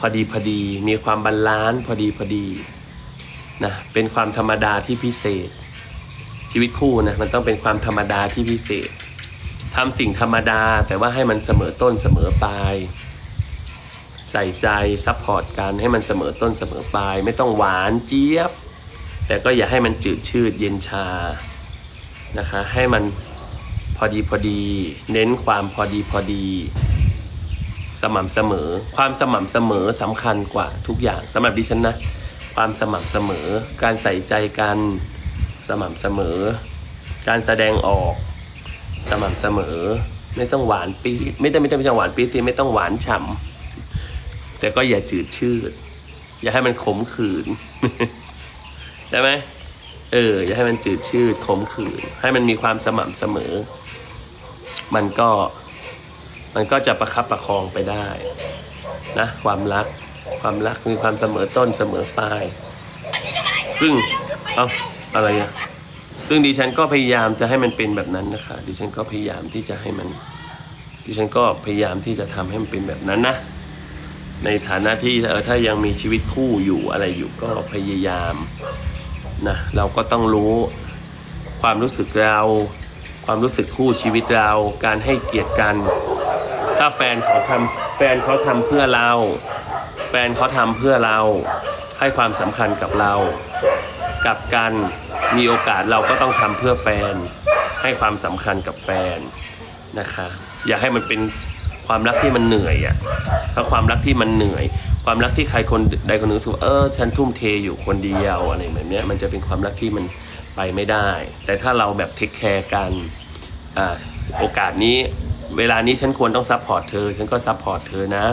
พอดีพอดี มีความบาลานซ์พอดีพอดีนะเป็นความธรรมดาที่พิเศษ ชีวิตคู่นะมันต้องเป็นความธรรมดาที่พิเศษทำสิ่งธรรมดาแต่ว่าให้มันเสมอต้นเสมอปลายใส่ใจซัพพอร์ตกันให้มันเสมอต้นเสมอปลาย ไม่ต้องหวานเจี๊ยบ แต่ก็อย่าให้มันจืดชืดเย็นชานะคะ ให้มันพอดีพอดี เน้นความพอดีพอดี สม่ำเสมอ ความสม่ำเสมอสำคัญกว่าทุกอย่างสำหรับดิฉันนะ ความสม่ำเสมอ การใส่ใจกันสม่ำเสมอ การแสดงออกสม่ำเสมอ ไม่ต้องหวานปีดไม่ต้องไม่ต้องไม่ต้องหวานปีดสิไม่ต้องหวานฉ่ำแต่ก็อย่าจืดชืด อย่าให้มันขมขื่นได้ไหมเออ อย่าให้มันจืดชืดขมขื่นให้มันมีความสม่ำเสมอ มันก็ มันก็จะประคับประคองไปได้นะความรักความรักมีความเสมอต้นเสมอปลาย ซึ่งเอาอะไรอะซึ่งดิฉันก็พยายามจะให้มันเป็นแบบนั้นนะคะ ดิฉันก็พยายามที่จะให้มัน ดิฉันก็พยายามที่จะทำให้มันเป็นแบบนั้นนะ ในฐานะที่เออถ้ายังมีชีวิตคู่อยู่อะไรอยู่ก็พยายามนะเราก็ต้องรู้ความรู้สึกเรา ความรู้สึกคู่ชีวิตเรา การให้เกียรติกัน ถ้าแฟนเขาทำแฟนเขาทำเพื่อเรา แฟนเขาทำเพื่อเรา ให้ความสำคัญกับเรา กับการมีโอกาสเราก็ต้องทำเพื่อแฟน ให้ความสำคัญกับแฟนนะคะ อย่าให้มันเป็นความรักที่มันเหนื่อยอะ่ะถ้าความรักที่มันเหนื่อย ความรักที่ใครคนใดคนหนึ่งรู้สึกว่าเออฉันทุ่มเทอยู่คนเดียวอะไรแบบเนี้ยมันจะเป็นความรักที่มันไปไม่ได้ แต่ถ้าเราแบบเทคแคร์กันอ่าโอกาสนี้ เวลานี้ฉันควรต้องซัพพอร์ตเธอ ฉันก็ซัพพอร์ตเธอนะ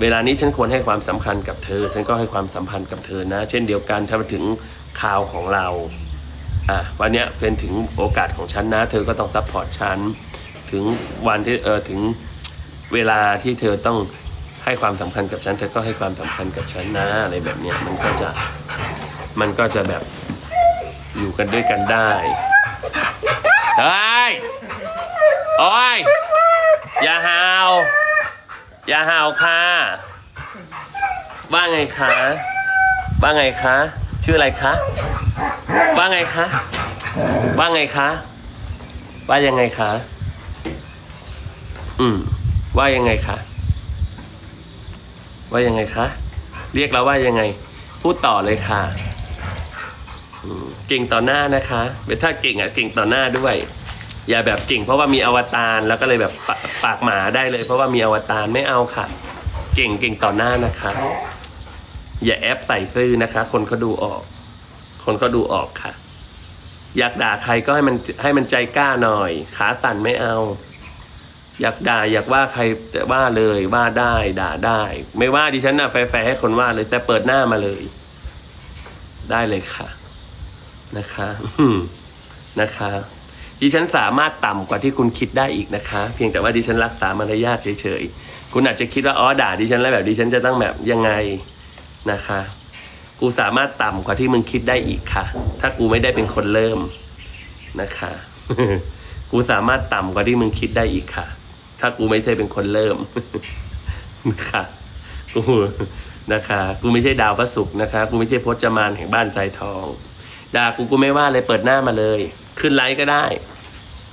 เวลานี้ฉันควรให้ความสำคัญกับเธอ ฉันก็ให้ความสัมพันธ์กับเธอนะ เช่นเดียวกันถ้ามาถึงข่าวของเราอะวันนี้เป็นถึงโอกาสของฉันนะ เธอก็ต้องซัพพอร์ตฉันถึงวันที่เออถึงเวลาที่เธอต้องให้ความสำคัญกับฉัน เธอก็ให้ความสำคัญกับฉันนะอะไรแบบเนี้ยมันก็จะมันก็จะแบบอยู่กันด้วยกันได้เฮ้ยโอ้ย อย่าหาว อย่าหาวค่ะ ว่าไงคะ ว่าไงคะ ชื่ออะไรคะ ว่าไงคะ ว่าไงคะ ว่ายังไงคะ อืม ว่ายังไงคะ ว่ายังไงคะ เรียกเราว่ายังไง พูดต่อเลยค่ะเก่งต่อหน้านะคะเป็นถ้าเก่งอะเก่งต่อหน้าด้วย อย่าแบบเก่งเพราะว่ามีอวตารแล้วก็เลยแบบปะปากหมาได้เลย เพราะว่ามีอวตารไม่เอาค่ะ เก่งเก่งต่อหน้านะคะ อย่าแอปใส่ซื่อนะคะ คนเขาดูออก คนเขาดูออกค่ะ อยากด่าใครก็ให้มันให้มันใจกล้าหน่อย ขาตันไม่เอา อยากด่าอยากว่าใครว่าเลยว่าได้ด่าได้ ไม่ว่าดิฉันน่ะแฟร์ให้คนว่าเลย แต่เปิดหน้ามาเลย ได้เลยค่ะ นะคะนะคะ ดิฉันสามารถต่ำกว่าที่คุณคิดได้อีกนะคะ เพียงแต่ว่าดิฉันรักษามารยาทเฉยๆ คุณอาจจะคิดว่าอ๋อด่าดิฉันแล้วแบบดิฉันจะต้องแบบยังไงนะคะ กูสามารถต่ำกว่าที่มึงคิดได้อีกค่ะ ถ้ากูไม่ได้เป็นคนเริ่มนะคะ กูสามารถต่ำกว่าที่มึงคิดได้อีกค่ะ ถ้ากูไม่ใช่เป็นคนเริ่มนะคะกูนะคะ กูไม่ใช่ดาวพระศุกร์นะคะ กูไม่ใช่พจมานแห่งบ้านใจทอง ด่ากูกูไม่ว่าเลยเปิดหน้ามาเลย ขึ้นไลฟ์ก็ได้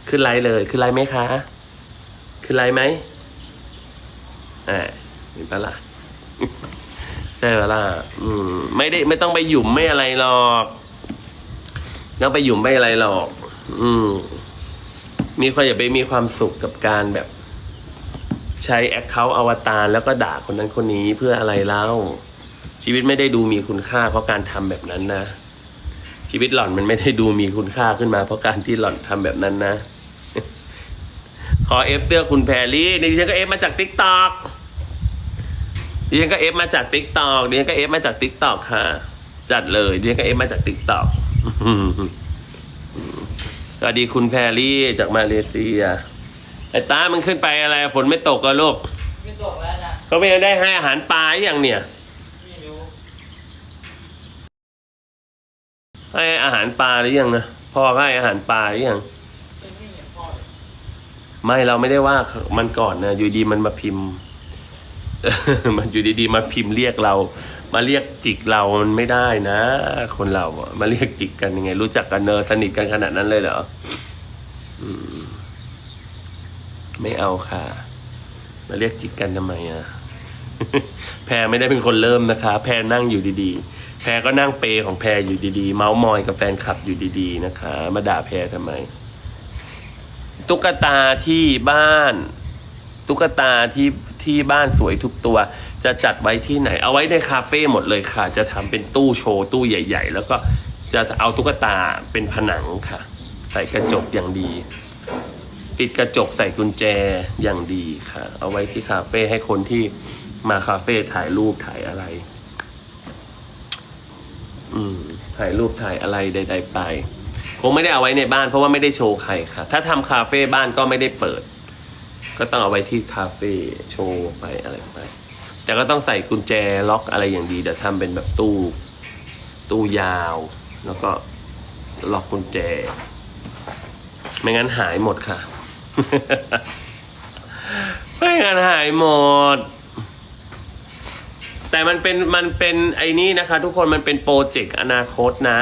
ขึ้นไลฟ์เลย ขึ้นไลฟ์ไหมคะ ขึ้นไลฟ์ไหมอ่าเห็นปะล่ะใช่ปะล่ะอืม ไม่ได้ไม่ต้องไปหยุ่มไม่อะไรหรอกต้องไปหยุ่มไม่อะไรหรอก อืม มีคนอย่าไปมีความสุขกับการแบบ ใช้แอคเคาท์อวตารแล้วก็ด่าคนนั้นคนนี้เพื่ออะไรเล่าชีวิตไม่ได้ดูมีคุณค่าเพราะการทำแบบนั้นนะ ชีวิตหล่อนมันไม่ได้ดูมีคุณค่าขึ้นมาเพราะการที่หล่อนทำแบบนั้นนะ ขอเอฟเสื้อคุณแพรลี่นี่ดิฉันก็เอฟมาจากติ๊กต็อกดิฉันก็เอฟมาจากติ๊กต็อกดิฉันก็เอฟมาจากติ๊กต็อกค่ะ จัดเลยดิฉันก็เอฟมาจากติ๊กต็อกสวัสดีคุณแพรลี่จากมาเลเซียไอ้ตามันขึ้นไปอะไร ฝนไม่ตกก็ลูกไม่ตกแล้วนะเขาไม่ได้ให้อาหารปลาหรือยังเนี่ย ไม่รู้ ให้อาหารปลาหรือยังนะพ่อก็ให้อาหารปลาหรือยังไม่เราไม่ได้ว่ามันก่อนนะอยู่ดีมันมาพิมพ์ มันอยู่ดีๆมาพิมพ์เรียกเรา มาเรียกจิกเรามันไม่ได้นะ คนเราอะมาเรียกจิกกันยังไง รู้จักกันเนอสนิทกันขนาดนั้นเลยเหรอไม่เอาค่ะ มาเรียกจิกกันทำไมอะแพรไม่ได้เป็นคนเริ่มนะคะ แพรนั่งอยู่ดีๆ แพรก็นั่งเปรของแพรอยู่ดีๆ เมาส์มอยกับแฟนคลับอยู่ดีๆนะคะ มาด่าแพรทำไม ตุ๊กตาที่บ้าน ตุ๊กตาที่ที่บ้านสวยทุกตัว จะจัดไว้ที่ไหน เอาไว้ในคาเฟ่หมดเลยค่ะ จะทำเป็นตู้โชว์ตู้ใหญ่ ๆ แล้วก็จะเอาตุ๊กตาเป็นผนังค่ะ ใส่กระจกอย่างดี ติดกระจกใส่กุญแจอย่างดีค่ะ เอาไว้ที่คาเฟ่ให้คนที่มาคาเฟ่ถ่ายรูปถ่ายอะไร อืมถ่ายรูปถ่ายอะไรใด ๆ ไป คงไม่ได้เอาไว้ในบ้านเพราะว่าไม่ได้โชว์ใครค่ะ ถ้าทำคาเฟ่บ้านก็ไม่ได้เปิด ก็ต้องเอาไว้ที่คาเฟ่โชว์ไปอะไรไป แต่ก็ต้องใส่กุญแจล็อกอะไรอย่างดีเดี๋ยวทำเป็นแบบตู้ ตู้ยาว แล้วก็ล็อกกุญแจ ไม่งั้นหายหมดค่ะ ไม่งั้นหายหมด แต่มันเป็นมันเป็นไอ้นี่นะคะ ทุกคนมันเป็นโปรเจกต์อนาคตนะ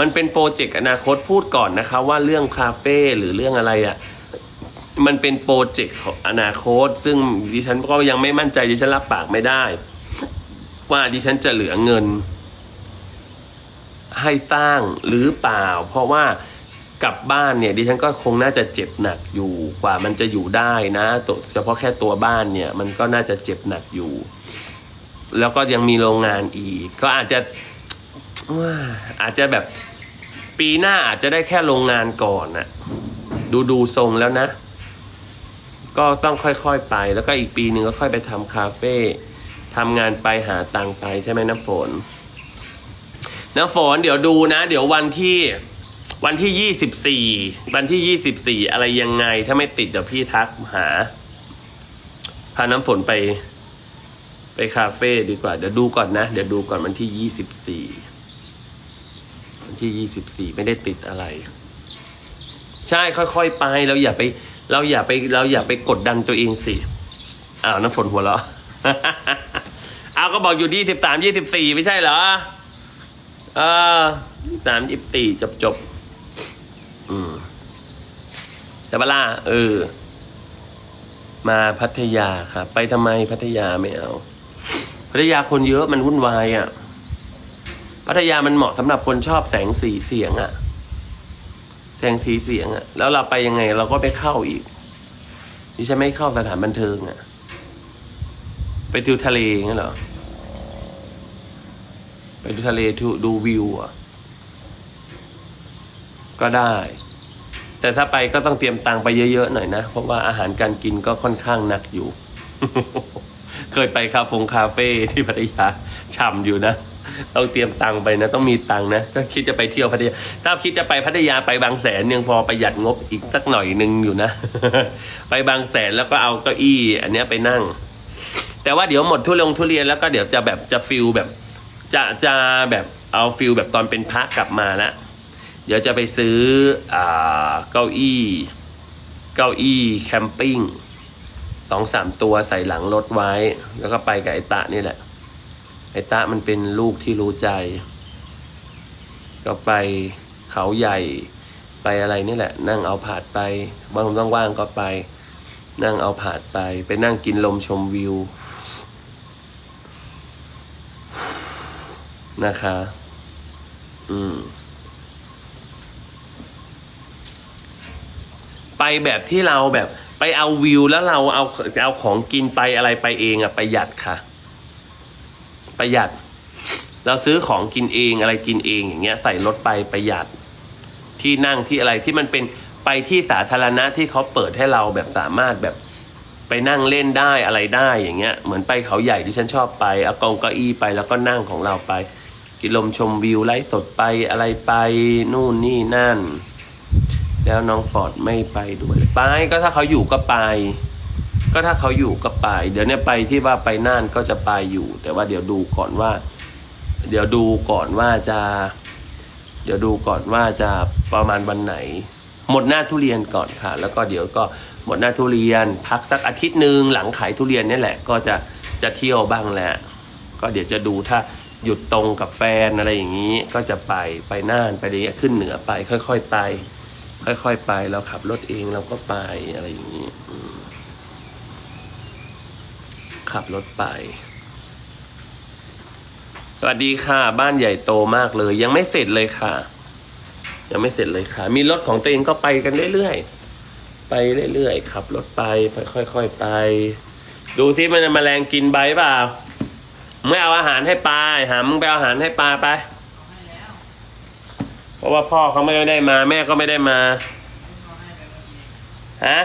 มันเป็นโปรเจกต์อนาคตพูดก่อนนะคะ ว่าเรื่องคาเฟ่หรือเรื่องอะไรอะ่ะมันเป็นโปรเจกต์ของอนาคต ซึ่งดิฉันก็ยังไม่มั่นใจดิฉันรับปากไม่ได้ ว่าดิฉันจะเหลือเงิน ให้ตั้งหรือเปล่า เพราะว่ากลับบ้านเนี่ยดิฉันก็คงน่าจะเจ็บหนักอยู่กว่ามันจะอยู่ได้นะเฉพาะแค่ตัวบ้านเนี่ย มันก็น่าจะเจ็บหนักอยู่ แล้วก็ยังมีโรงงานอีก ก็อาจจะอาจจะแบบปีหน้าอาจจะได้แค่โรงงานก่อนน่ะดูดูทรงแล้วนะ ก็ต้องค่อยๆไป แล้วก็อีกปีหนึ่งก็ค่อยไปทำคาเฟ่ทำงานไปหาตังค์ไปใช่ไหมน้ำฝน น้ำฝนเดี๋ยวดูนะ เดี๋ยววันที่วันที่ยี่สิบสี่วันที่ยี่สิบสี่อะไรยังไง ถ้าไม่ติดเดี๋ยวพี่ทักหาพาน้ำฝนไป ไปคาเฟ่ดีกว่า เดี๋ยวดูก่อนนะ เดี๋ยวดูก่อนวันที่ยี่สิบสี่วันที่ยี่สิบสี่ไม่ได้ติดอะไร ใช่ค่อยๆไปเราอย่าไป เราอย่าไปเราอย่าไปกดดันตัวเองสิอ้าวน้ำฝนหัวเราะอาก็บอกอยู่ที่สิบสามยี่สิบสี่ไม่ใช่เหรอเออสามยี่สิบสี่จบจบๆอืมแต่เวลาเออ มาพัทยาครับ ไปทำไมพัทยาไม่เอา พัทยาคนเยอะมันวุ่นวายอะ่ะ พัทยามันเหมาะสำหรับคนชอบแสงสีเสียงอะ่ะ แสงสีเสียงอะ่ะ แล้วเราไปยังไงเราก็ไปเข้าอีกดิฉันไม่เข้าสถานบันเทิงอะ่ะ ไปดูทะเลงั้นเหรอ ไปดูทะเลดูดูวิวอะ ก็ได้ แต่ถ้าไปก็ต้องเตรียมตังค์ไปเยอะๆหน่อยนะ เพราะว่าอาหารการกินก็ค่อนข้างหนักอยู่ เคยไปคาเฟงคาเฟ่ที่พัทยาฉ่ำอยู่นะต้องเตรียมตังค์ไปนะ ต้องมีตังค์นะถ้าคิดจะไปเที่ยวพัทยา ถ้าคิดจะไปพัทยาไปบางแสนยังพอประหยัดงบอีกสักหน่อยหนึ่งอยู่นะ ไปบางแสนแล้วก็เอาเก้าอี้ อันเนี้ยไปนั่ง แต่ว่าเดี๋ยวหมดทุเรียนทุเรียนแล้วก็เดี๋ยวจะแบบจะฟิลแบบ จะจะแบบเอาฟิลแบบตอนเป็นพระกลับมาละเดี๋ยวจะไปซื้ออ่าเก้าอี้ เก้าอี้แคมปิ้ง สองสามตัวใส่หลังรถไว้ แล้วก็ไปกับไอตะนี่แหละ ไอตะมันเป็นลูกที่รู้ใจ ก็ไปเขาใหญ่ไปอะไรนี่แหละ นั่งเอาผาดไปบางต้องว่างๆก็ไป นั่งเอาผาดไป ไปนั่งกินลมชมวิว นะคะ อืมไปแบบที่เราแบบ ไปเอาวิวแล้วเราเอาเอาของกินไปอะไรไปเองอะประหยัดค่ะ ประหยัด เราซื้อของกินเองอะไรกินเองอย่างเงี้ย ใส่รถไปประหยัด ที่นั่งที่อะไรที่มันเป็นไปที่สาธารณะที่เขาเปิดให้เราแบบสามารถแบบไปนั่งเล่นได้อะไรได้อย่างเงี้ย เหมือนไปเขาใหญ่ที่ฉันชอบไปเอากองเก้าอี้ไปแล้วก็นั่งของเราไป กินลมชมวิวไลฟ์สดไปอะไรไปนู่นนี่นั่น แล้วน้องฟอร์ดไม่ไปด้วยไปก็ถ้าเขาอยู่ก็ไป ก็ถ้าเขาอยู่ก็ไป เดี๋ยวเนี้ไปที่ว่าไปน่านก็จะไปอยู่ แต่ว่าเดี๋ยวดูก่อนว่า เดี๋ยวดูก่อนว่าจะ เดี๋ยวดูก่อนว่าจะประมาณวันไหน หมดหน้าทุเรียนก่อนค่ะ แล้วก็เดี๋ยวก็หมดหน้าทุเรียน พักสักอาทิตย์หนึ่งหลังขายทุเรียนนี่แหละ ก็จะจะเที่ยวบ้างแหละ ก็เดี๋ยวจะดูถ้าหยุดตรงกับแฟนอะไรอย่างนี้ ก็จะไปไปน่านไปอะไรเงี้ยขึ้นเหนือไปค่อย ๆ ไป ค่อยๆไปเราขับรถเองเราก็ไปอะไรอย่างนี้ขับรถไป สวัสดีค่ะ บ้านใหญ่โตมากเลย ยังไม่เสร็จเลยค่ะ ยังไม่เสร็จเลยค่ะ มีรถของตัวเองก็ไปกันเรื่อยๆไปเรื่อยๆขับรถไปไปค่อยๆไป ดูซิมันแมลงกินใบเปล่าไม่เอาอาหารให้ปลาหามึงไปเอาอาหารให้ปลาไป เพราะว่าพ่อเขาไม่ได้มา แม่ก็ไม่ได้มาฮะ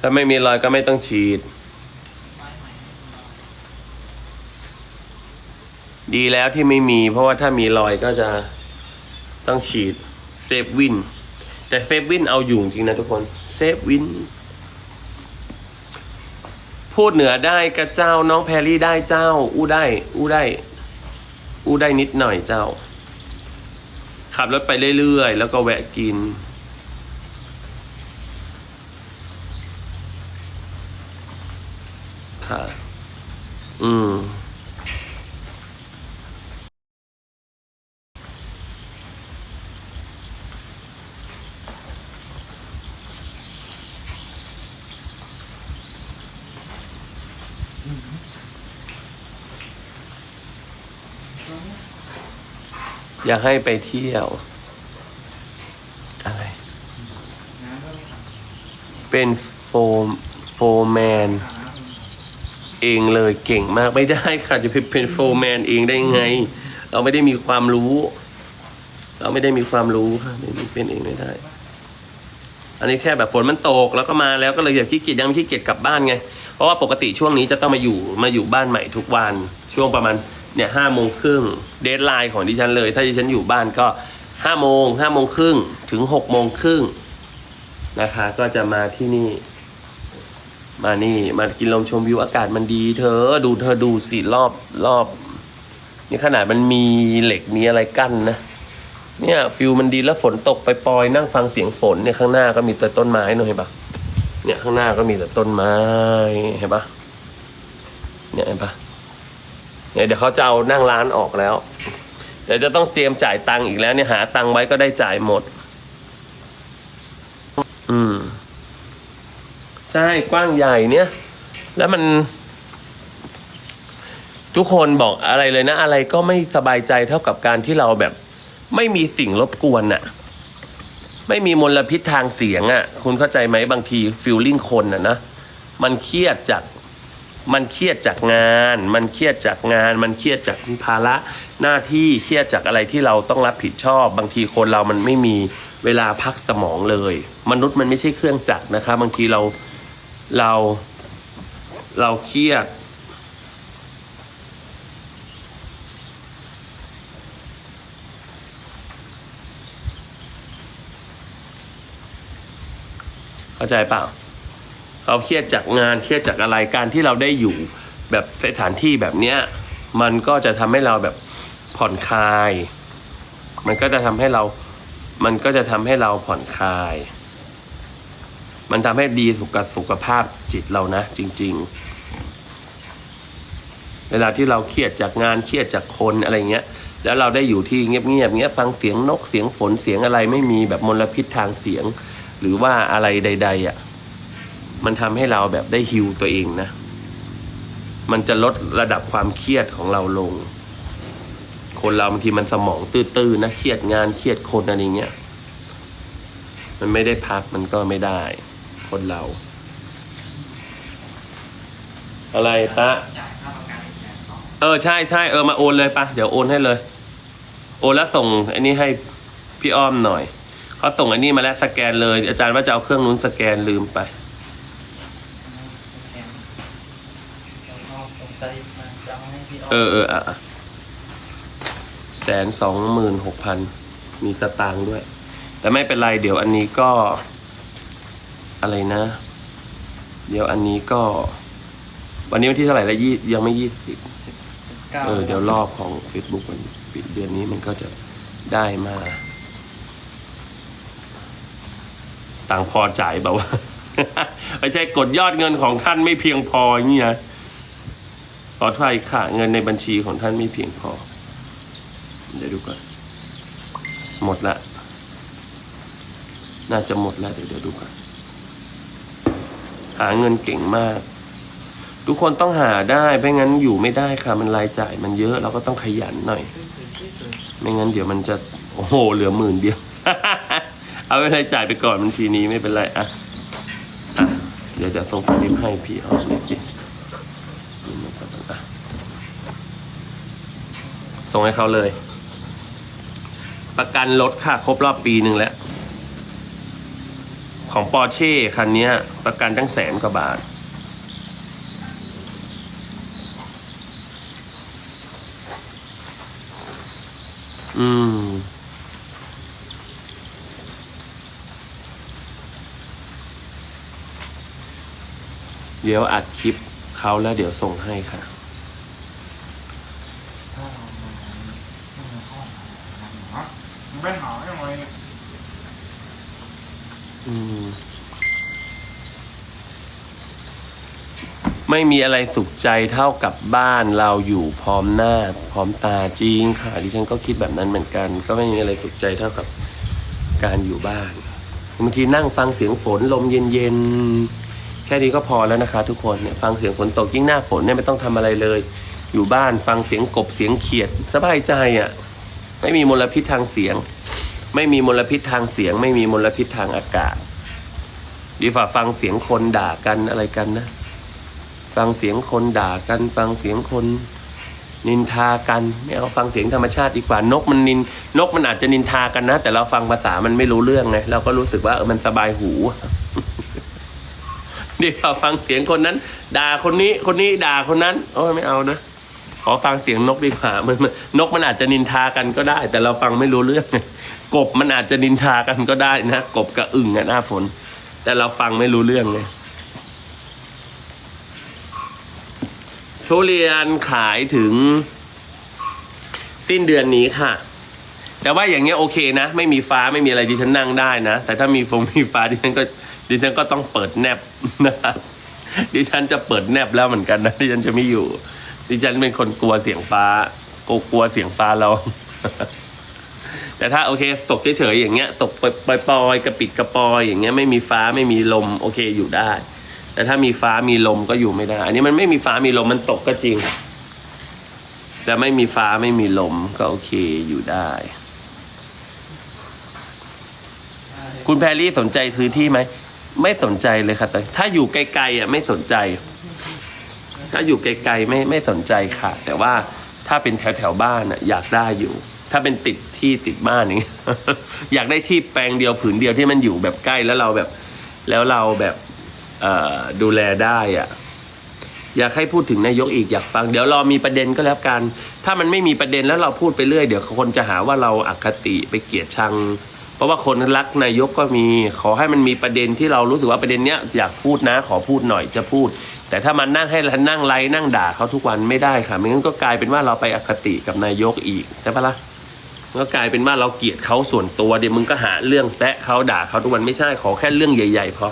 ถ้าไม่มีรอยก็ไม่ต้องฉีด ดีแล้วที่ไม่มี เพราะว่าถ้ามีรอยก็จะต้องฉีดเซฟวิน แต่เซฟวินเอาอยู่จริงนะทุกคน เซฟวิน พูดเหนือได้กระเจ้าน้องแพรรี่ได้เจ้า อู้ได้ อู้ได้ อู้ได้นิดหน่อยเจ้า ขับรถไปเรื่อยๆ แล้วก็แวะกิน ค่ะ อืม อยากให้ไปเที่ยว อะไร เป็นโฟมโฟแมน เองเลยเก่งมากไม่ได้ค่ะจะไปเป็นโฟแมนเองได้ไง เราไม่ได้มีความรู้ เราไม่ได้มีความรู้ค่ะไม่เป็นเองไม่ได้ อันนี้แค่แบบฝนมันตกแล้วก็มาแล้วก็เลยอยากขี้เกียจยังขี้เกียจกลับบ้านไง เพราะว่าปกติช่วงนี้จะต้องมาอยู่มาอยู่บ้านใหม่ทุกวันช่วงประมาณ เนี่ยห้าโมงครึ่งเดทไลน์ของดิฉันเลย ถ้าดิฉันอยู่บ้านก็ห้าโมงห้าโมงครึ่งถึงหกโมงครึ่งนะคะ ก็จะมาที่นี่ มานี่มากินลมชมวิวอากาศมันดี เธอดูเธอดูสิรอบรอบนี่ขนาดมันมีเหล็กมีอะไรกั้นนะเนี่ยฟิลมันดีแล้วฝนตกไปปลอยนั่งฟังเสียงฝนเนี่ยข้างหน้าก็มีแต่ต้นไม้เนอะเห็นปะเนี่ยข้างหน้าก็มีแต่ต้นไม้เห็นปะเนี่ยเห็นปะ เนี่ยเดี๋ยวเขาจะเอานั่งร้านออกแล้วเดี๋ยวจะต้องเตรียมจ่ายตังค์อีกแล้วเนี่ยหาตังค์ไว้ก็ได้จ่ายหมด อืม ใช่กว้างใหญ่เนี่ย แล้วมัน ทุกคนบอกอะไรเลยนะ อะไรก็ไม่สบายใจเท่ากับการที่เราแบบ ไม่มีสิ่งรบกวนน่ะไม่มีมลพิษทางเสียงอะ่ะคุณเข้าใจไหมบางทีฟิลลิ่งคนอะนะมันเครียดจาก มันเครียดจากงาน มันเครียดจากงาน มันเครียดจากภาระหน้าที่เครียดจากอะไรที่เราต้องรับผิดชอบ บางทีคนเรามันไม่มีเวลาพักสมองเลย มนุษย์มันไม่ใช่เครื่องจักรนะคะบางทีเราเราเราเครียด เข้าใจเปล่า เราเครียดจากงานเครียดจากอะไรการที่เราได้อยู่แบบสถานที่แบบเนี้ยมันก็จะทำให้เราแบบผ่อนคลาย มันก็จะทำให้เรา มันก็จะทำให้เราผ่อนคลาย มันทำให้ดีสุขสุขภาพจิตเรานะ จริง ๆ เวลาที่เราเครียดจากงานเครียดจากคนอะไรเงี้ย แล้วเราได้อยู่ที่เงียบๆเงี้ยฟังเสียงนกเสียงฝนเสียงอะไรไม่มีแบบมลพิษทางเสียง หรือว่าอะไรใด ๆอะ มันทำให้เราแบบได้ฮิวตัวเองนะ มันจะลดระดับความเครียดของเราลง คนเราบางทีมันสมองตื้อๆนะเครียดงานเครียดคนอะไรเงี้ย มันไม่ได้พักมันก็ไม่ได้ คนเรา อะไรตะเออใช่ใช่เออมาโอนเลยปะเดี๋ยวโอนให้เลย โอนแล้วส่งอันนี้ให้พี่อ้อมหน่อยเขาส่งอันนี้มาแล้วสแกนเลย อาจารย์ว่าจะเอาเครื่องนู้นสแกนลืมไป แล้วก็ผมจะมาจะ เอาให้พี่ออเออเอออะแสนสองหมื่นหกพันมีสตางค์ด้วย แต่ไม่เป็นไร เดี๋ยวอันนี้ก็ อะไรนะ เดี๋ยวอันนี้ก็ วันนี้วันที่เท่าไหร่ละยี่ยังไม่ยี่สิบสิบสิบเก้าเออเดี๋ยวรอบของ Facebook มันปิดเดือนนี้มันก็จะได้มา ต่างพอจ่ายแบบว่า ไม่ใช่กดยอดเงินของท่านไม่เพียงพออย่างนี้นะ ขอโทษค่ะ เงินในบัญชีของท่านไม่เพียงพอ เดี๋ยวดูก่อน หมดละ น่าจะหมดแล้วเดี๋ยวเดี๋ยวดูก่อน หาเงินเก่งมาก ทุกคนต้องหาได้ไม่งั้นอยู่ไม่ได้ค่ะ มันรายจ่าย มันเยอะเราก็ต้องขยันหน่อย ไม่งั้นเดี๋ยวมันจะโอ้โห เหลือหมื่นเดียว เอาไว้รายจ่ายไปก่อนบัญชีนี้ไม่เป็นไรอะอะเดี๋ยวจะส่งสลิปให้พี่ออมนี่สิ สักอะส่งให้เขาเลย ประกันรถค่ะครบรอบปีหนึ่งแล้ว ของปอร์เช่คันนี้ประกันตั้งแสนกว่าบาทอืม เดี๋ยวอัดคลิป เขาแล้วเดี๋ยวส่งให้ค่ะไม่หายังไงเนี่ยอืม ไม่มีอะไรสุขใจเท่ากับบ้านเราอยู่พร้อมหน้า พร้อมตาจริงค่ะดิฉันก็คิดแบบนั้นเหมือนกัน ก็ไม่มีอะไรสุขใจเท่ากับการอยู่บ้านบางทีนั่งฟังเสียงฝนลมเย็นๆ แค่นี้ก็พอแล้วนะคะ ทุกคนเนี่ยฟังเสียงฝนตกยิ่งหน้าฝนเนี่ยไม่ต้องทำอะไรเลย อยู่บ้านฟังเสียงกบเสียงเขียดสบายใจอะ่ะไม่มีมลพิษทางเสียง ไม่มีมลพิษทางเสียง ไม่มีมลพิษทางอากาศ ดีฝ่าฟังเสียงคนด่ากันอะไรกันนะ ฟังเสียงคนด่ากัน ฟังเสียงคนนินทากันไม่เอาฟังเสียงธรรมชาติดีกว่านกมันนินนกมันอาจจะนินทากันนะ แต่เราฟังภาษามันไม่รู้เรื่องไงเราก็รู้สึกว่าเออมันสบายหู ดีฝ่าฟังเสียงคนนั้น ด่าคนนี้คนนี้ด่าคนนั้นโอ้ยไม่เอานะขอฟังเสียงนกดีกว่ามันนกมันอาจจะนินทากันก็ได้ แต่เราฟังไม่รู้เรื่องกบมันอาจจะนินทากันก็ได้นะกบกับอึ่งอะหน้าฝน แต่เราฟังไม่รู้เรื่องไงทุเรียนขายถึง สิ้นเดือนนี้ค่ะ แต่ว่าอย่างเงี้ยโอเคนะ ไม่มีฟ้าไม่มีอะไรดิฉันนั่งได้นะ แต่ถ้ามีฟงมีฟ้าดิฉันก็ ดิฉันก็ต้องเปิดแนบนะครับดิฉันจะเปิดแนบแล้วเหมือนกันนะดิฉันจะไม่อยู่ ดิฉันเป็นคนกลัวเสียงฟ้ากลัวกลัวเสียงฟ้าเรา แต่ถ้าโอเค ตกเฉยๆอย่างเงี้ย ตกปล่อยๆกระปิดกระปอยอย่างเงี้ยไม่มีฟ้าไม่มีลมโอเคอยู่ได้ แต่ถ้ามีฟ้ามีลมก็อยู่ไม่ได้ อันนี้มันไม่มีฟ้ามีลมมันตกก็จริง จะไม่มีฟ้าไม่มีลมก็โอเคอยู่ได้คุณแพรรี่สนใจซื้อที่ไหม ไม่สนใจเลยค่ะแต่ถ้าอยู่ไกลๆอะไม่สนใจ ถ้าอยู่ไกลๆไม่ไม่สนใจค่ะ แต่ว่าถ้าเป็นแถวแถวๆบ้านอะ อยากได้อยู่ ถ้าเป็นติดที่ติดบ้านอย่างเงี้ อยากได้ที่แปลงเดียวผืนเดียวที่มันอยู่แบบใกล้แล้วเราแบบ แล้วเราแบบเออดูแลได้อะอยากให้พูดถึงนายกอีกอยากฟัง เดี๋ยวรอมีประเด็นก็แล้วกัน ถ้ามันไม่มีประเด็นแล้วเราพูดไปเรื่อย เดี๋ยวคนจะหาว่าเราอคติไปเกลียดชัง เพราะว่าคนรักนายกก็มีขอให้มันมีประเด็นที่เรารู้สึกว่าประเด็นเนี้ยอยากพูดนะขอพูดหน่อยจะพูด แต่ถ้ามันนั่งให้นั่งไลฟ์นั่งด่าเขาทุกวันไม่ได้ค่ะไม่งั้นก็กลายเป็นว่าเราไปอคติกับนายกอีกใช่ปะล่ะก็กลายเป็นว่าเราเกลียดเขาส่วนตัวเดี๋ยวมึงก็หาเรื่องแซะเขาด่าเขาทุกวันไม่ใช่ขอแค่เรื่องใหญ่ๆพอ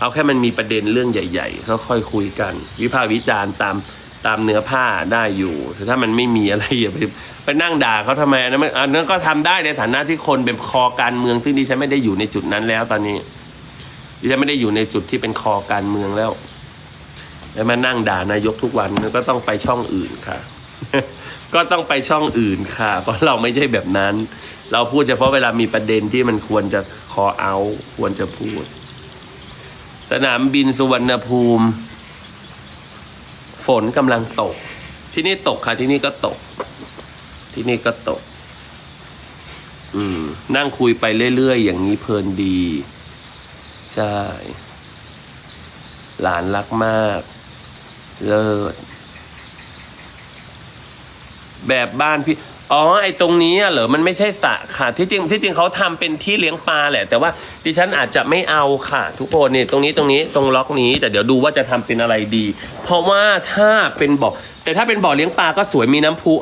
เอาแค่มันมีประเด็นเรื่องใหญ่ๆเขาค่อยคุยกัน วิพากษ์วิจารณ์ตาม ตามเนื้อผ้าได้อยู่แต่ถ้ามันไม่มีอะไรอย่าไปไปนั่งด่าเขาทำไมอันนั้นอันนั้นก็ทำได้ในฐานะที่คนเป็นคอการเมืองซึ่ดิฉันไม่ได้อยู่ในจุดนั้นแล้วตอนนี้ดิฉันไม่ได้อยู่ในจุดที่เป็นคอการเมืองแล้วแล้วมานั่งด่านายกทุกวันมันก็ต้องไปช่องอื่นค่ะ ก็ต้องไปช่องอื่นค่ะ เพราะเราไม่ใช่แบบนั้น เราพูดเฉพาะเวลามีประเด็นที่มันควรจะคอเอา ควรจะพูด สนามบินสุวรรณภูมิ ฝนกำลังตก ที่นี่ตกค่ะ ที่นี่ก็ตก ที่นี่ก็ตก อืม นั่งคุยไปเรื่อย ๆ อย่างนี้เพลินดี ใช่ หลานรักมาก เลิศ แบบบ้านพี่ อ๋อไอ้ตรงนี้อะเหรอมันไม่ใช่สระค่ะที่จริงที่จริงเขาทำเป็นที่เลี้ยงปลาแหละ แต่ว่าดิฉันอาจจะไม่เอาค่ะ ทุกคนนี่ตรงนี้ตรงนี้ตรงล็อกนี้ แต่เดี๋ยวดูว่าจะทำเป็นอะไรดี เพราะว่าถ้าเป็นบ่อแต่ถ้าเป็นบ่อเลี้ยงปลาก็สวยมีน้ำพุ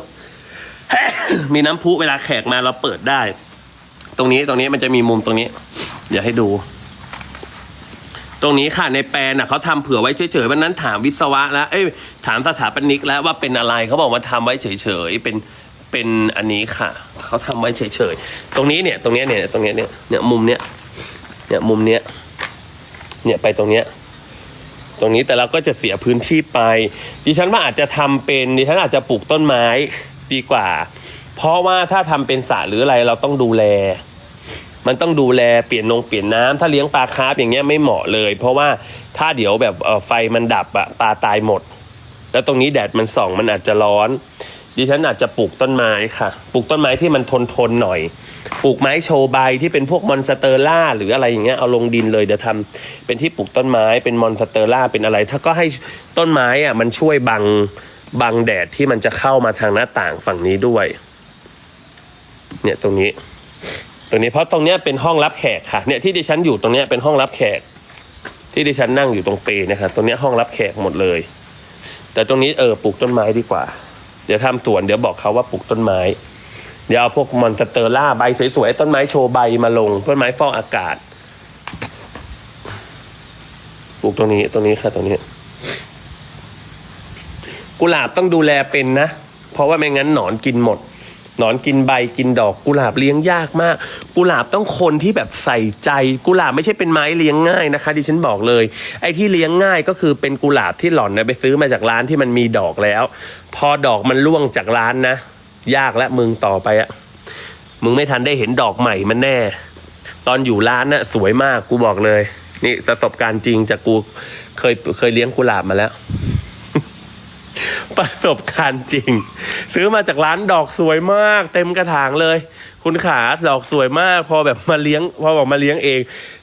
มีน้ำพุเวลาแขกมาเราเปิดได้ ตรงนี้ตรงนี้มันจะมีมุมตรงนี้ เดี๋ยวให้ดู ตรงนี้ค่ะในแปลนอะเขาทำเผื่อไว้เฉยๆวันนั้นถามวิศวะแล้วเอ้ยถามสถาปนิกแล้วว่าเป็นอะไรเขาบอกว่าทำไว้เฉยๆเป็น เป็นอันนี้ค่ะ เขาทำไว้เฉยๆ ตรงนี้เนี่ย ตรงเนี้ยเนี่ย ตรงเนี้ยเนี่ย เนี่ย มุมเนี้ย เนี่ย มุมเนี้ย เนี่ย ไปตรงเนี้ย ตรงนี้แต่เราก็จะเสียพื้นที่ไป ดิฉันว่าอาจจะทำเป็น ดิฉันอาจจะปลูกต้นไม้ดีกว่า เพราะว่าถ้าทำเป็นสระหรืออะไรเราต้องดูแล มันต้องดูแลเปลี่ยนนงเปลี่ยนน้ำถ้าเลี้ยงปลาคาร์ฟอย่างเงี้ยไม่เหมาะเลย เพราะว่าถ้าเดี๋ยวแบบไฟมันดับอะปลาตายหมด แล้วตรงนี้แดดมันส่องมันอาจจะร้อน ดิฉันอาจจะปลูกต้นไม้ค่ะ ปลูกต้นไม้ที่มันทนทนหน่อย ปลูกไม้โชว์ใบที่เป็นพวกมอนสเตอร่าหรืออะไรอย่างเงี้ยเอาลงดินเลยเดี๋ยวทำเป็นที่ปลูกต้นไม้เป็นมอนสเตอร่าเป็นอะไร ถ้าก็ให้ต้นไม้อะมันช่วยบังบังแดดที่มันจะเข้ามาทางหน้าต่างฝั่งนี้ด้วย เนี่ยตรงนี้ ตรงนี้เพราะตรงเนี้ยเป็นห้องรับแขกค่ะ เนี่ยที่ดิฉันอยู่ตรงเนี้ยเป็นห้องรับแขก ที่ดิฉันนั่งอยู่ตรงเปนะครับตรงเนี้ยห้องรับแขกหมดเลย แต่ตรงนี้เออปลูกต้นไม้ดีกว่า เดี๋ยวทำสวนเดี๋ยวบอกเขาว่าปลูกต้นไม้ เดี๋ยวเอาพวกมอนสเตอร่าใบสวยๆ ต้นไม้โชว์ใบมาลงต้นไม้ฟอกอากาศ ปลูกตรงนี้ตรงนี้ค่ะตรงนี้ กุหลาบต้องดูแลเป็นนะ เพราะว่าไม่งั้นหนอนกินหมด หนอนกินใบกินดอกกุหลาบเลี้ยงยากมาก กุหลาบต้องคนที่แบบใส่ใจ กุหลาบไม่ใช่เป็นไม้เลี้ยงง่ายนะคะ ดิฉันบอกเลย ไอ้ที่เลี้ยงง่ายก็คือเป็นกุหลาบที่หล่อนนะไปซื้อมาจากร้านที่มันมีดอกแล้ว พอดอกมันร่วงจากร้านนะ ยากและมึงต่อไปอะมึงไม่ทันได้เห็นดอกใหม่มันแน่ ตอนอยู่ร้านน่ะสวยมากกูบอกเลย นี่ประสบการณ์จริงจากกูเคยเคยเลี้ยงกุหลาบมาแล้ว ประสบการณ์จริง ซื้อมาจากร้านดอกสวยมาก เต็มกระถางเลย คุณขาดอกสวยมาก พอแบบมาเลี้ยง พอบอกมาเลี้ยงเอง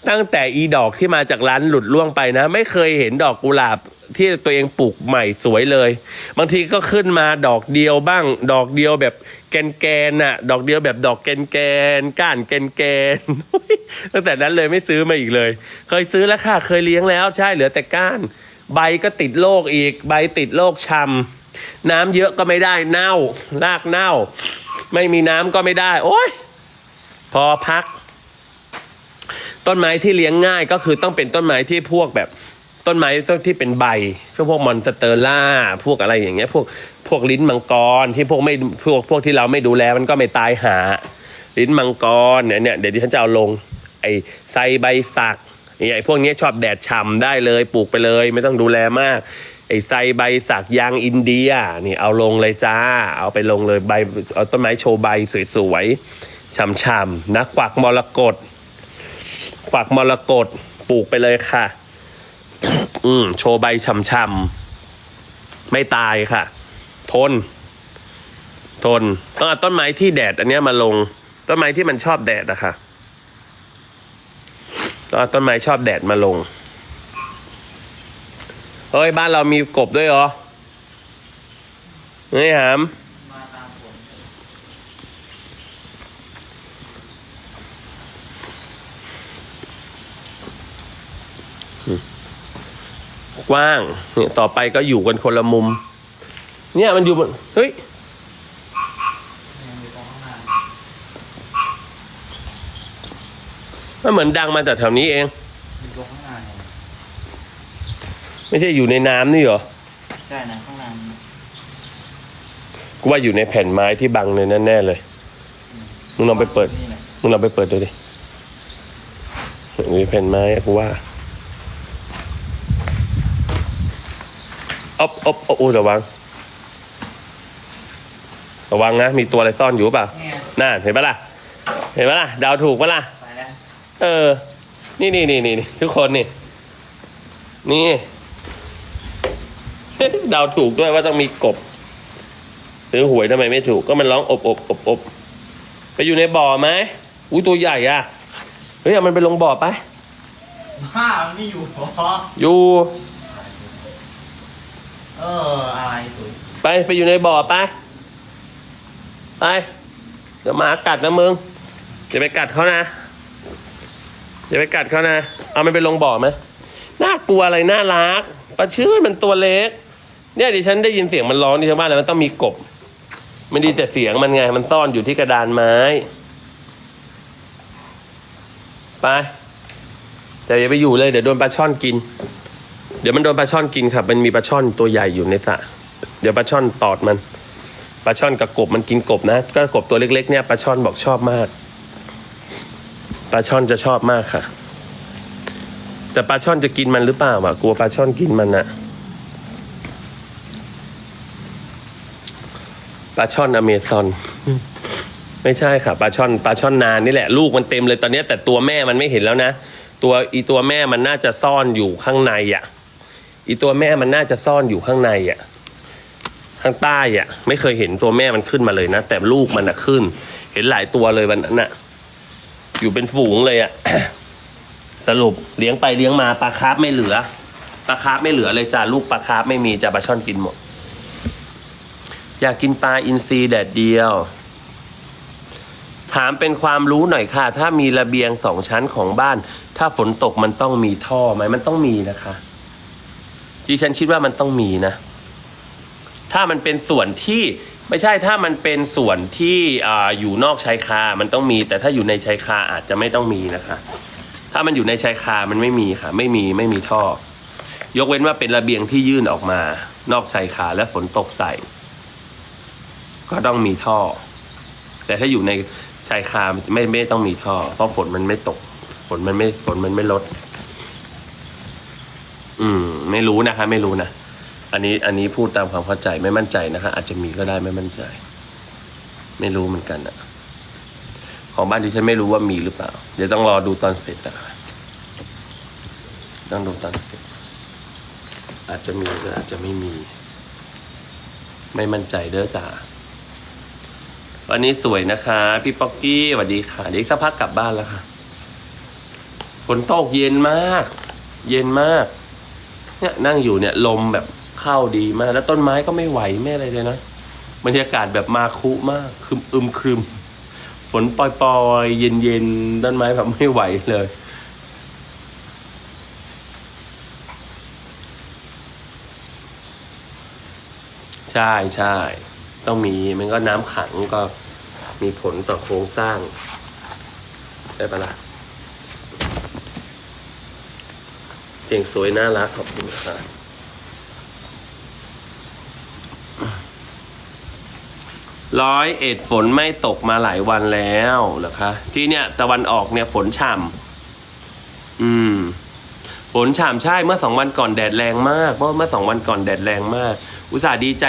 ตั้งแต่อีดอกที่มาจากร้านหลุดล่วงไปนะ ไม่เคยเห็นดอกกุหลาบที่ตัวเองปลูกใหม่สวยเลย บางทีก็ขึ้นมาดอกเดียวบ้าง ดอกเดียวแบบแกนแกนๆน่ะดอกเดียวแบบดอกแกนแกนก้านแกนแกนตั้งแต่นั้นเลยไม่ซื้อมาอีกเลย เคยซื้อแล้วค่ะเคยเลี้ยงแล้วใช่เหลือแต่ก้าน ใบก็ติดโรคอีก ใบติดโรคช้ำ น้ำเยอะก็ไม่ได้เน่า รากเน่า ไม่มีน้ำก็ไม่ได้ โอ้ยพอพัก ต้นไม้ที่เลี้ยงง่ายก็คือต้องเป็นต้นไม้ที่พวกแบบ ต้นไม้ต้นที่เป็นใบพวกมอนสเตอร่า พวกอะไรอย่างเงี้ย พวกพวกลิ้นมังกรที่พวกไม่พวกพวกที่เราไม่ดูแลมันก็ไม่ตายหา ลิ้นมังกรเนี่ยเนี่ยเดี๋ยวดิฉันจะเอาลง ไอ้ไซใบสักไอ้พวกนี้ชอบแดดฉ่ำได้เลยปลูกไปเลย ไม่ต้องดูแลมาก ไอ้ไซใบสักยางอินเดียนี่เอาลงเลยจ้า เอาไปลงเลยใบเอาต้นไม้โชว์ใบสวยๆฉ่ำๆนะควักมรกตควักมรกตปลูกไปเลยค่ะ อืมโชว์ใบช่ำๆไม่ตายค่ะ ทน ทนต้องเอาต้นไม้ที่แดด อันเนี้ยมาลง ต้นไม้ที่มันชอบแดดอะค่ะต้องเอาต้นไม้ชอบแดดมาลง เฮ้ย บ้านเรามีกบด้วยเหรอเฮ้ยหามมากว้างเนี่ยต่อไปก็อยู่กันคนละมุม เนี่ยมันอยู่บนเฮ้ยมันเหมือนดังมาจากแถวนี้เอง อยู่ตรงข้างหน้าเนี่ย ไม่ใช่อยู่ในน้ำนี่เหรอ ใช่นะข้างหน้านี่กูว่าอยู่ในแผ่นไม้ที่บังเลยแน่ๆเลย มึงลองไปเปิด นี่แหละมึงลองไปเปิดดูดิอยู่ในแผ่นไม้อะกูว่าอบอบอบโอ้ยระวัง ระวังนะ มีตัวอะไรซ่อนอยู่เปล่าเนี่ยน่าเห็นปะล่ะ เห็นปะล่ะเดาวถูกปะล่ะ ไปแล้วเออ นี่นี่นี่นี่นี่ทุกคนนี่ นี่ เดาถูกด้วยว่าต้องมีกบซื้อหวยทำไมไม่ถูกก็มันร้องอบอบอบอบไปอยู่ในบ่อไหมอุ้ยตัวใหญ่อะเฮ้ยเอามันไปลงบ่อไปบ้ามันไม่อยู่หรออยู่ เอออะไรตุ๋ยไปไปอยู่ในบ่อไปไปเดี๋ยวหมากัดนะมึงอย่าไปกัดเขานะอย่าไปกัดเขานะ เอามันไปลงบ่อไหมน่ากลัวอะไรน่ารักปลาชื่นมันตัวเล็ก เนี่ยดิฉันได้ยินเสียงมันร้องดิฉันว่าแล้วมันต้องมีกบไม่ดีแต่เสียงมันไง มันซ่อนอยู่ที่กระดานไม้ ไป แต่อย่าไปอยู่เลยเดี๋ยวโดนปลาช่อนกิน เดี๋ยวมันโดนปลาช่อนกินครับ มันมีปลาช่อนตัวใหญ่อยู่ในสระเดี๋ยวปลาช่อนตอดมัน ปลาช่อนกับกบมันกินกบนะ ก็กบตัวเล็ก ๆ เนี่ยปลาช่อนบอกชอบมาก ปลาช่อนจะชอบมากค่ะ แต่ปลาช่อนจะกินมันหรือเปล่าวะกลัวปลาช่อนกินมันอะป ลาช่อนอเมซอน ไม่ใช่ค่ะปลาช่อนปลาช่อนนานนี่แหละ ลูกมันเต็มเลยตอนเนี้ยแต่ตัวแม่มันไม่เห็นแล้วนะ ตัวอีตัวแม่มันน่าจะซ่อนอยู่ข้างในอะอีตัวแม่มันน่าจะซ่อนอยู่ข้างในอะข้างใต้อะ ไม่เคยเห็นตัวแม่มันขึ้นมาเลยนะ แต่ลูกมันอะขึ้น เห็นหลายตัวเลยวันนั้นอะอยู่เป็นฝูงเลยอะสรุปเลี้ยงไปเลี้ยงมาปลาคาร์ฟไม่เหลือปลาคาร์ฟไม่เหลือเลยจ้าลูกปลาคาร์ฟไม่มีจ้าปลาช่อนกินหมด อยากกินปลาอินทรีแดดเดียว ถามเป็นความรู้หน่อยค่ะ ถ้ามีระเบียงสองชั้นของบ้าน ถ้าฝนตกมันต้องมีท่อไหมมันต้องมีนะคะดิฉันคิดว่ามันต้องมีนะ ถ้ามันเป็นส่วนที่ไม่ใช่ถ้ามันเป็นส่วนที่ออยู่นอกชายคา มันต้องมี แต่ถ้าอยู่ในชายคาอาจจะไม่ต้องมีนะคะ ถ้ามันอยู่ในชายคา มันไม่มีค่ะ ไม่มีไม่มีท่อ ยกเว้นว่าเป็นระเบียงที่ยื่นออกมา นอกชายคาและฝนตกใส่ ก็ต้องมีท่อ แต่ถ้าอยู่ในชายคาไม่ไม่ต้องมีท่อ เพราะฝนมันไม่ตก ฝนมันไม่ฝนมันไม่ลด อืม ไม่รู้นะคะ ไม่รู้นะอันนี้อันนี้พูดตามความเข้าใจไม่มั่นใจนะคะอาจจะมีก็ได้ไม่มั่นใจ ไม่รู้เหมือนกันอะของบ้านที่ฉันไม่รู้ว่ามีหรือเปล่า เดี๋ยวต้องรอดูตอนเสร็จนะคะต้องดูตอนเสร็จ อาจจะมีหรืออาจจะไม่มี ไม่มั่นใจเด้อจ้า วันนี้สวยนะคะ พี่ป๊อกกี้สวัสดีค่ะเดี๋ยวอีกสักพักกลับบ้านแล้วค่ะฝนตกเย็นมาก เย็นมาก เนี่ยนั่งอยู่เนี่ยลมแบบเข้าดีมาก แล้วต้นไม้ก็ไม่ไหวไม่อะไรเลยนะบรรยากาศแบบมาคุมากคึมอึมครึมฝนปล่อยๆ เย็นๆต้นไม้แบบไม่ไหวเลยใช่ใช่ ต้องมีมันก็น้ำขังก็มีผลต่อโครงสร้าง ได้ปะล่ะเก่งสวยน่ารักขอบคุณค่ะร้อยเอ็ดฝนไม่ตกมาหลายวันแล้วเหรอคะที่เนี่ย ตะวันออกเนี่ยฝนฉ่ำอืม ฝนฉ่ำใช่เมื่อสองวันก่อนแดดแรงมาก เพราะเมื่อสองวันก่อนแดดแรงมาก อุตส่าห์ดีใจ